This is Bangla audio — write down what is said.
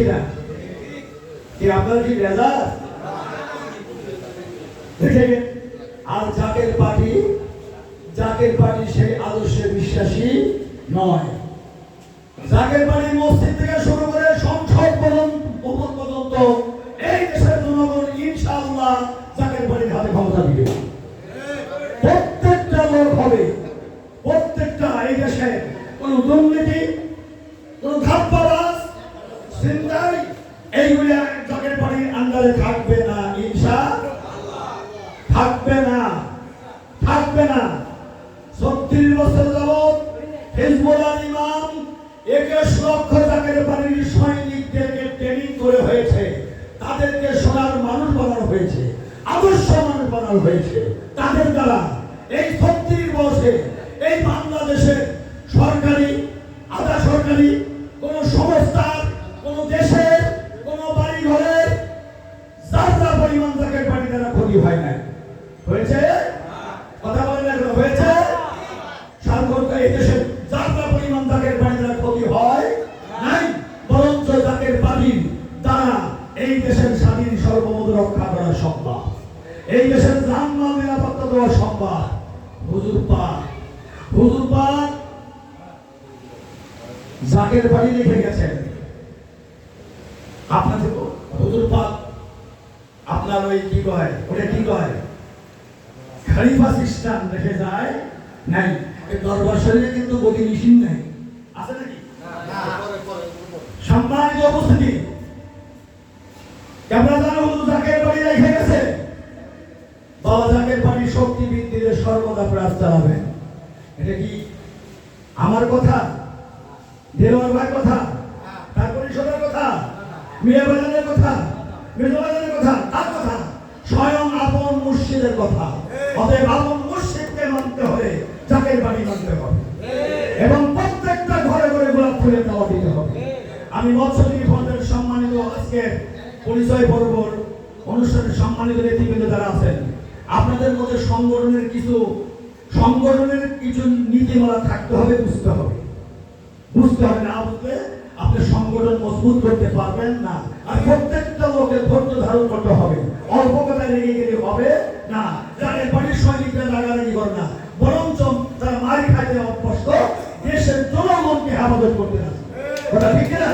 কিনা কি আপনারা কি রেজা আর জাকের পার্টি জাকের পার্টি সেই আদর্শে বিশ্বাসী নয়। জাকের বাড়ির মসজিদ থেকে শুরু করে সংসদ পর্যন্ত এই দেশের জনগণ ইনশাআল্লাহ জাকের বাড়ির হাতে ক্ষমতা দিবে। প্রত্যেকটা লোক হবে, প্রত্যেকটা এই দেশে কোন দুর্নীতি চিন্তাই এইগুলি জাকের বাড়ির আন্ডারে থাকবে না, ইনশা থাকবে না থাকবে না। ছত্রিশ বছর যাবৎ হিজবুল্লাহ ইমাম একুশ লক্ষ টাকার বাড়ির সৈনিকদেরকে ট্রেনিং করে হয়েছে। তাদেরকে সোনার মানুষ বানানো হয়েছে, আদর্শ মানুষ বানানো হয়েছে। তাদের দ্বারা এই ছত্রিশ বছরে এই বাংলাদেশের সর্বমত রক্ষা করা সম্ভব। এই দেশের জানমাল নিরাপত্তা দেওয়া সম্ভব। হুজুর পাক হুজুর পাক জাকের বাড়ি লিখে গেছেন। আপনাদের হুজুর পাক আপনার ওই কি কয় ওটা কি কয়? খালিফা সিস্টেম রেখে যায় নাই দরবার শরীরে কিন্তু গতি মেশিন নাই। আছে নাকি? সম্মানিত উপস্থিতি। কেমন জাকের বাড়ি শক্তি বৃদ্ধিতে সর্বদা প্রয়াস চালাবেন এটা কি আমার কথা? দেওয়ার কথা? তার পরিষদের কথা? মিয়া কথা? মেজো কথা? তার কথা? স্বয়ং আপন মুর্শিদের কথা। অতএব আপন মুর্শিদকে মানতে হলে জাকের বাড়ি মানতে হবে। এবং প্রত্যেকটা ঘরে ঘরে গোলাপ ফুলের দাওয়া দিতে হবে। আমি মৎস্যজীবী ফন্ডের সম্মানিত আজকে পরিচয় পর্ব অনুষ্ঠানের সম্মানিত নেতৃবৃন্দ যারা আছেন আপনাদের মধ্যে সংগঠনের কিছু সংগঠনের কিছু নীতিমালা থাকতে হবে, বুঝতে হবে। বুঝতে হবে না বুঝলে আপনি সংগঠন মজবুত করতে পারবেন না। আর প্রত্যেকটা লোকের ধৈর্য ধারণ করতে হবে। অল্প কথায় লেগে গেলে হবে না। যাদের বাড়ির সৈনিকরা লাগালাগি করে না, বরঞ্চ তারা মারি খাইতে অভ্যস্ত, দেশের জনগণকে হেফাজত করতে আছে কথা ঠিক না